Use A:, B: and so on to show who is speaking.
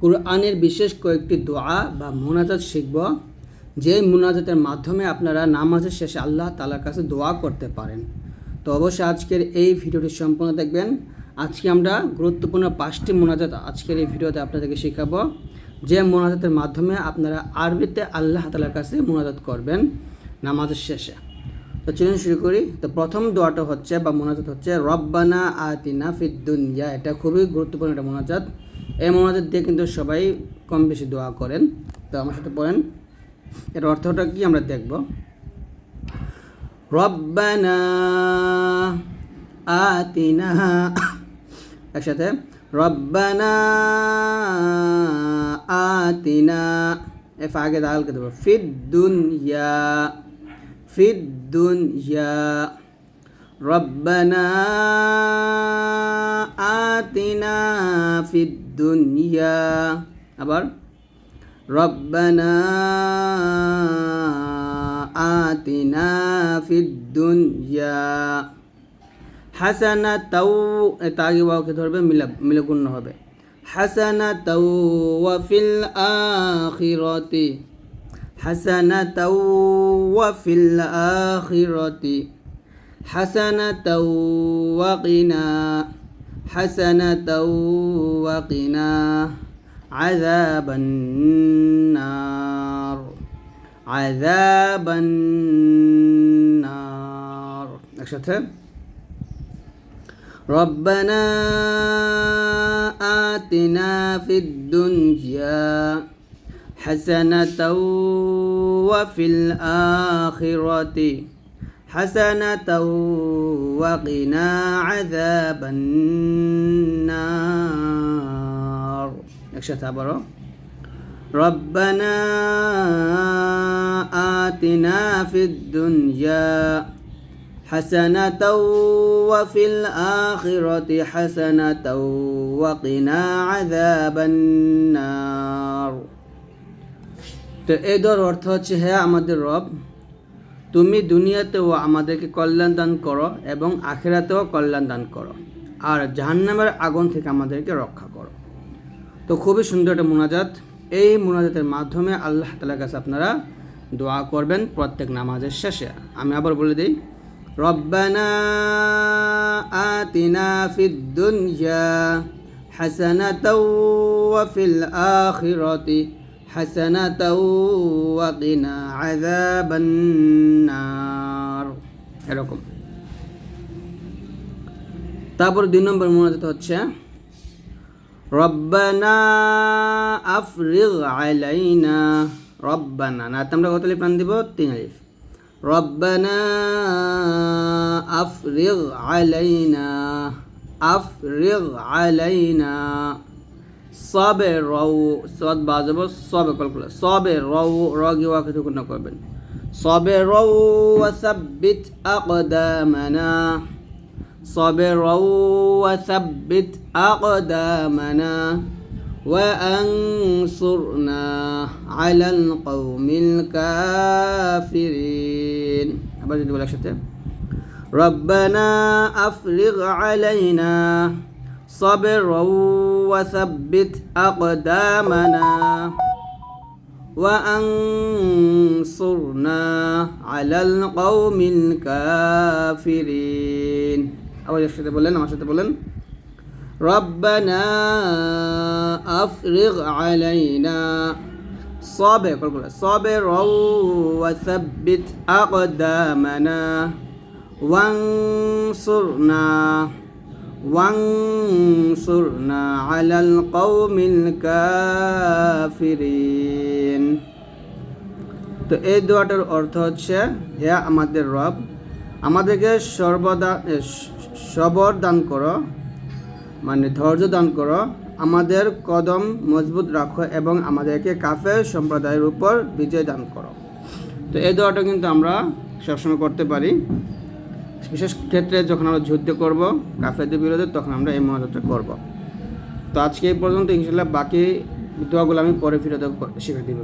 A: কোরআনের বিশেষ কয়েকটি দোয়া বা মোনাজাত শিখব, যে মোনাজাতের মাধ্যমে আপনারা নামাজের শেষে আল্লাহ তালার কাছে দোয়া করতে পারেন। তো অবশ্যই আজকের এই ভিডিওটি সম্পূর্ণ দেখবেন। আজকে আমরা গুরুত্বপূর্ণ পাঁচটি মোনাজাত আজকের এই ভিডিওতে আপনাদেরকে শেখাবো, যে মোনাজাতের মাধ্যমে আপনারা আরবিতে আল্লাহ তালার কাছে মোনাজাত করবেন নামাজের শেষে। তো চলুন শুরু করি। তো প্রথম দোয়াটা হচ্ছে বা মোনাজাত হচ্ছে, রব্বানা আতিনা ফিদ্দুনিয়া এটা খুবই গুরুত্বপূর্ণ একটা মোনাজাত। এই মোনাজাত দিয়ে কিন্তু সবাই কম বেশি দোয়া করেন। তো আমার সাথে পড়েন। এর অর্থটা কি আমরা দেখব। রব্বানা আতিনা একসাথে। রব্বানা আতিনা, এফ আগে দালকে দেবো ফিদ্দুনিয়া ফিদ্দুনিয়া রব্বানা آتنا في الدنيا আবার ربنا آتنا في الدنيا হাসানাতাও এটা আগে বাউকে ধরবে মিলা মিলে গুণ হবে হাসানাতাও ওয়া ফিল আখিরাতি حسنة وفي الآخرة حسنة وقنا حسنة وقنا عذاب النار. عذاب النار. أكشتها ربنا آتنا في الدنيا حسنة وفي الآخرة حسنة وقنا عذاب النار একসাথে আবারও ربنا آتنا في الدنيا حسنة وفي الآخرة حسنة وقنا عذاب النار তো এই দর অর্থ হচ্ছে হ্যাঁ আমাদের রব তুমি দুনিয়াতেও আমাদেরকে কল্যাণ দান করো এবং আখেরাতেও কল্যাণ দান করো। আর জাহান্নামের আগুন থেকে আমাদেরকে রক্ষা করো। তো খুবই সুন্দর একটা মোনাজাত। এই মোনাজাতের মাধ্যমে আল্লাহ তালার কাছে আপনারা দোয়া করবেন প্রত্যেক নামাজের শেষে। আমি আবার বলে দিই আতিনা ফিদ দুনিয়া হাসানাতাও ওয়া ফিল আখিরাতি। حسنة وقنا عذاب النار এরকম তারপর দুই নম্বর মোনাজাত হচ্ছে রব্বানা আফরিগ আলাইনা রব্বানা না আমরা কত লিখ প্রাণ দিব তিন আলিফ রব্বানা আফরিগ আলাইনা আফরিগ আলাইনা সবে রউ সদ বাজাবো সবে কল করলে সবে রউ রগি ওয়াকে তুকুন করবেন সবে রউ ওয়াসাব্বিত আকদামানা সবে রউ ওয়াসাব্বিত আকদামানা وأنصرنا على القوم الكافرين আবার যদি বলে একসাথে ربنا أفرغ علينا صبرا وثبت أقدامنا وأنصرنا على القوم الكافرين أول একসাথে বলেন আমার সাথে বলেন ربنا أفرغ علينا صبر صبرا وثبت أقدامنا وانصرنا وانصرنا على القوم الكافرين তো এই দোয়াটার অর্থ হচ্ছে হে আমাদের রব আমাদেরকে সর্বদা সবর দান করো মানে ধৈর্য দান করো আমাদের কদম মজবুত রাখো এবং আমাদেরকে কাফের সম্প্রদায়ের উপর বিজয় দান করো তো এই দোয়াটা কিন্তু আমরা সবসময় করতে পারি বিশেষ ক্ষেত্রে যখন আমরা যুদ্ধ করব কাফেরদের বিরোধে তখন আমরা এই মহাযাত্রা করব। তো আজকে এই পর্যন্ত ইনশাল্লাহ বাকি দোয়াগুলো আমি পরে ফিরে দেবো শিখে দেবো